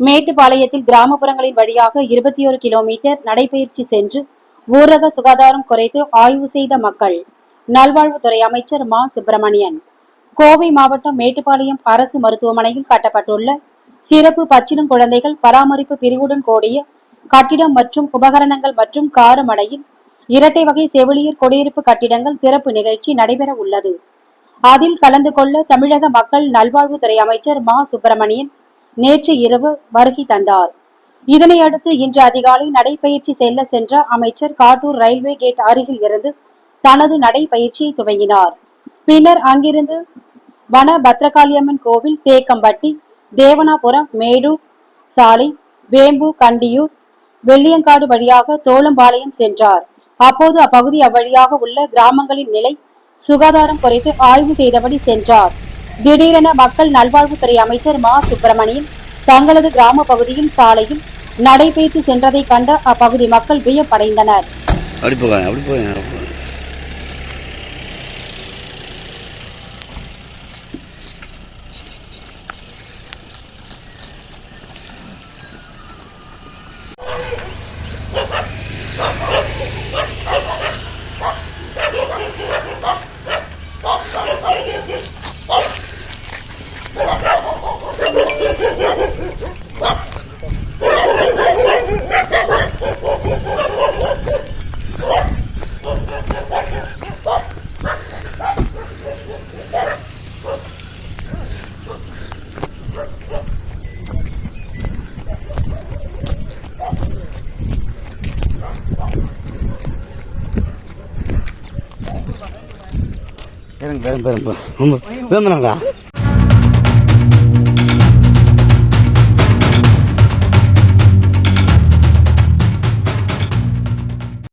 மேட்டுப்பாளையத்தில் கிராமப்புறங்களின் வழியாக இருபத்தி ஒரு கிலோமீட்டர் நடைபயிற்சி சென்று ஊரக சுகாதாரம் குறைத்து ஆய்வு செய்த மக்கள். நல்வாழ்வுத்துறை அமைச்சர் மா. சுப்பிரமணியன். கோவை மாவட்டம் மேட்டுப்பாளையம் அரசு மருத்துவமனையில் கட்டப்பட்டுள்ள சிறப்பு பச்சிடும் குழந்தைகள் பராமரிப்பு பிரிவுடன் கூடிய கட்டிடம் மற்றும் உபகரணங்கள் மற்றும் காரமடையில் இரட்டை வகை செவிலியர் குடியிருப்பு கட்டிடங்கள் திறப்பு நிகழ்ச்சி நடைபெற உள்ளது அதில் கலந்து கொள்ள தமிழக மக்கள் நல்வாழ்வுத்துறை அமைச்சர் மா. சுப்பிரமணியன் நேற்று இரவு வருகை தந்தார். இதனையடுத்து இன்று அதிகாலை நடைபயிற்சி செல்ல சென்ற அமைச்சர் காட்டூர் ரயில்வே கேட் அருகில் இருந்து தனது நடைபயிற்சியை துவங்கினார். பின்னர் அங்கிருந்து வன பத்ரகாளியம்மன் கோவில் தேக்கம்பட்டி தேவனாபுரம் மேடூர் சாலை வேம்பு கண்டியூர் வெள்ளியங்காடு வழியாக தோளம்பாளையம் சென்றார். அப்போது அப்பகுதி அவ்வழியாக உள்ள கிராமங்களின் நிலை சுகாதாரம் குறித்து ஆய்வு செய்தபடி சென்றார். திடீரென மக்கள் நல்வாழ்வுத்துறை அமைச்சர் மா. சுப்பிரமணியன் தங்களது கிராம பகுதியின் சாலையில் நடைபயிற்சி சென்றதை கண்ட அப்பகுதி மக்கள் வியப்படைந்தனர். அப்படி போகாங்க அப்படி போகாங்க